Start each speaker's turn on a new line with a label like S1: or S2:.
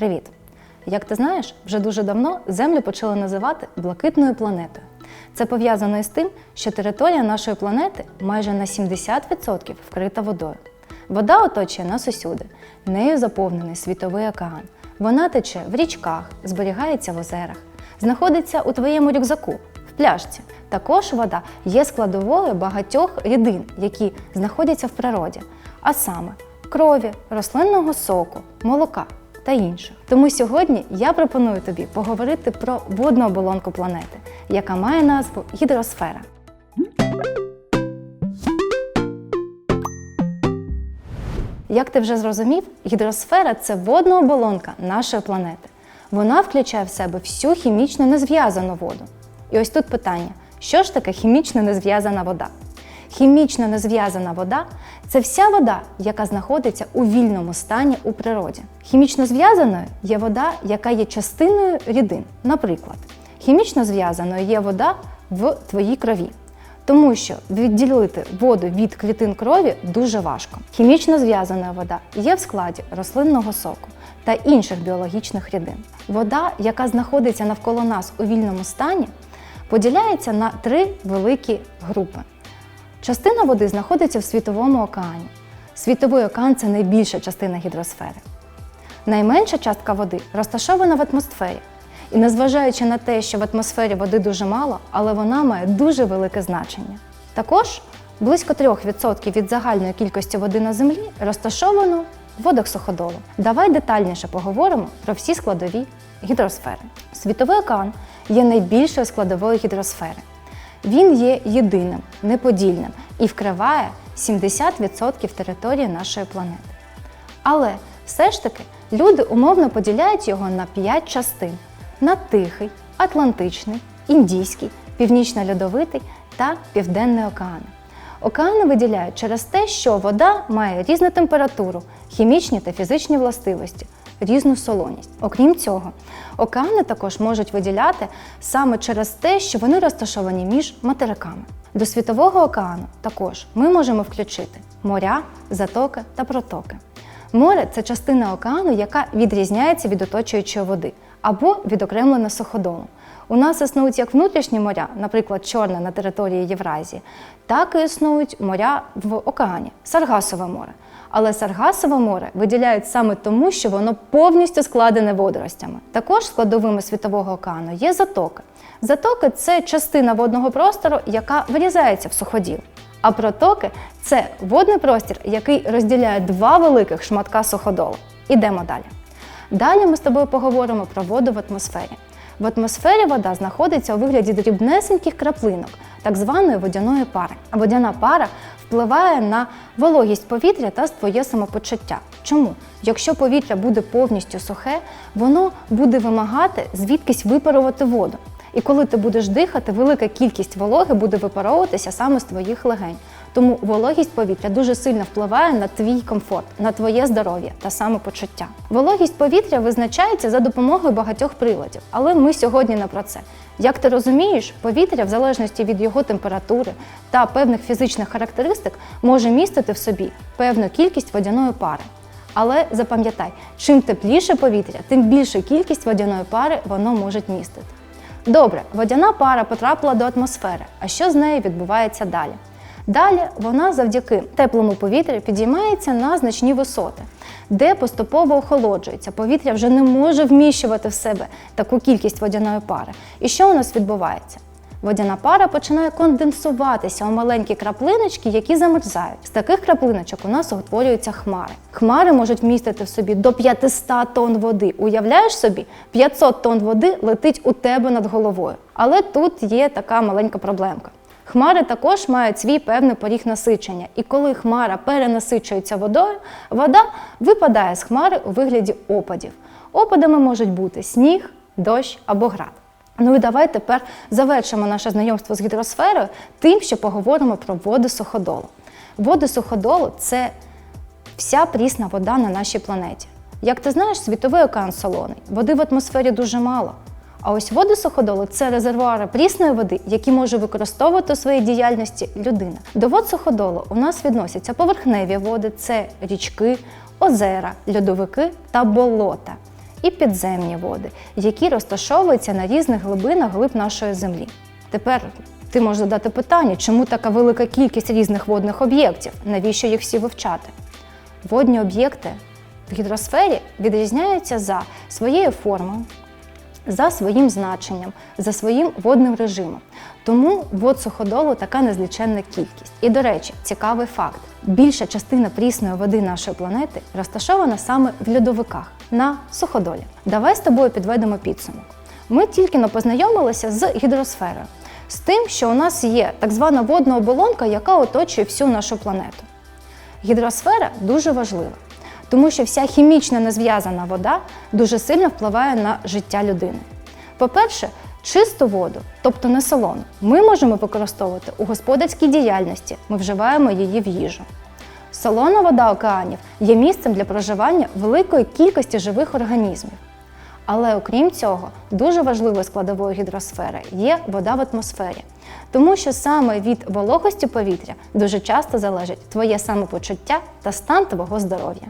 S1: Привіт! Як ти знаєш, вже дуже давно Землю почали називати блакитною планетою. Це пов'язано із тим, що територія нашої планети майже на 70% вкрита водою. Вода оточує нас усюди, нею заповнений світовий океан. Вона тече в річках, зберігається в озерах, знаходиться у твоєму рюкзаку, в пляшці. Також вода є складовою багатьох рідин, які знаходяться в природі, а саме крові, рослинного соку, молока та інших. Тому сьогодні я пропоную тобі поговорити про водну оболонку планети, яка має назву гідросфера. Як ти вже зрозумів, гідросфера це водна оболонка нашої планети. Вона включає в себе всю хімічно незв'язану воду. І ось тут питання: що ж таке хімічно незв'язана вода? Хімічно незв'язана вода це вся вода, яка знаходиться у вільному стані у природі. Хімічно зв'язаною є вода, яка є частиною рідин. Наприклад, хімічно зв'язаною є вода в твоїй крові. Тому що відділити воду від клітин крові дуже важко. Хімічно зв'язана вода є в складі рослинного соку та інших біологічних рідин. Вода, яка знаходиться навколо нас у вільному стані, поділяється на три великі групи. Частина води знаходиться в світовому океані. Світовий океан це найбільша частина гідросфери. Найменша частка води розташована в атмосфері. І незважаючи на те, що в атмосфері води дуже мало, але вона має дуже велике значення. Також близько 3% від загальної кількості води на землі розташовано в водах суходолу. Давай детальніше поговоримо про всі складові гідросфери. Світовий океан є найбільшою складовою гідросфери. Він є єдиним, неподільним і вкриває 70% території нашої планети. Але все ж таки люди умовно поділяють його на 5 частин: на Тихий, Атлантичний, Індійський, Північно-Льодовитий та Південний океани. Океани виділяють через те, що вода має різну температуру, хімічні та фізичні властивості, різну солоність. Окрім цього, океани також можуть виділяти саме через те, що вони розташовані між материками. До світового океану також ми можемо включити моря, затоки та протоки. Море це частина океану, яка відрізняється від оточуючої води або відокремлена суходолом. У нас існують як внутрішні моря, наприклад, Чорне на території Євразії, так і існують моря в океані Саргасове море. Але Саргасове море виділяють саме тому, що воно повністю складене водоростями. Також складовими світового океану є затоки. Затоки це частина водного простору, яка вирізається в суходіл. А протоки це водний простір, який розділяє два великих шматка суходолу. Ідемо далі. Далі ми з тобою поговоримо про воду в атмосфері. В атмосфері вода знаходиться у вигляді дрібнесеньких краплинок, так званої водяної пари. Водяна пара впливає на вологість повітря та твоє самопочуття. Чому? Якщо повітря буде повністю сухе, воно буде вимагати звідкись випарувати воду. І коли ти будеш дихати, велика кількість вологи буде випаровуватися саме з твоїх легень. Тому вологість повітря дуже сильно впливає на твій комфорт, на твоє здоров'я та самопочуття. Вологість повітря визначається за допомогою багатьох приладів, але ми сьогодні не про це. Як ти розумієш, повітря, в залежності від його температури та певних фізичних характеристик, може містити в собі певну кількість водяної пари. Але запам'ятай, чим тепліше повітря, тим більшу кількість водяної пари воно може містити. Добре, водяна пара потрапила до атмосфери. А що з нею відбувається далі? Далі вона завдяки теплому повітрю підіймається на значні висоти, де поступово охолоджується. Повітря вже не може вміщувати в себе таку кількість водяної пари. І що у нас відбувається? Водяна пара починає конденсуватися у маленькі краплиночки, які замерзають. З таких краплиночок у нас утворюються хмари. Хмари можуть містити в собі до 500 тонн води. Уявляєш собі, 500 тонн води летить у тебе над головою. Але тут є така маленька проблемка. Хмари також мають свій певний поріг насичення, і коли хмара перенасичується водою, вода випадає з хмари у вигляді опадів. Опадами можуть бути сніг, дощ або град. Ну і давай тепер завершимо наше знайомство з гідросферою тим, що поговоримо про води суходолу. Води суходолу це вся прісна вода на нашій планеті. Як ти знаєш, світовий океан солоний, води в атмосфері дуже мало. А ось води суходолу це резервуари прісної води, які може використовувати у своїй діяльності людина. До вод суходолу у нас відносяться поверхневі води, це річки, озера, льодовики та болота. і підземні води, які розташовуються на різних глибинах глиб нашої землі. Тепер ти можеш задати питання, чому така велика кількість різних водних об'єктів, навіщо їх всі вивчати? Водні об'єкти в гідросфері відрізняються за своєю формою, за своїм значенням, за своїм водним режимом. Тому вод суходолу така незліченна кількість. І, до речі, цікавий факт: більша частина прісної води нашої планети розташована саме в льодовиках на суходолі. Давай з тобою підведемо підсумок. Ми тільки но познайомилися з гідросферою, з тим, що у нас є так звана водна оболонка, яка оточує всю нашу планету. Гідросфера дуже важлива, тому що вся хімічно незв'язана вода дуже сильно впливає на життя людини. По-перше, чисту воду, тобто не солону, ми можемо використовувати у господарській діяльності, ми вживаємо її в їжу. Солона вода океанів є місцем для проживання великої кількості живих організмів. Але окрім цього, дуже важливою складовою гідросфери є вода в атмосфері, тому що саме від вологості повітря дуже часто залежить твоє самопочуття та стан твого здоров'я.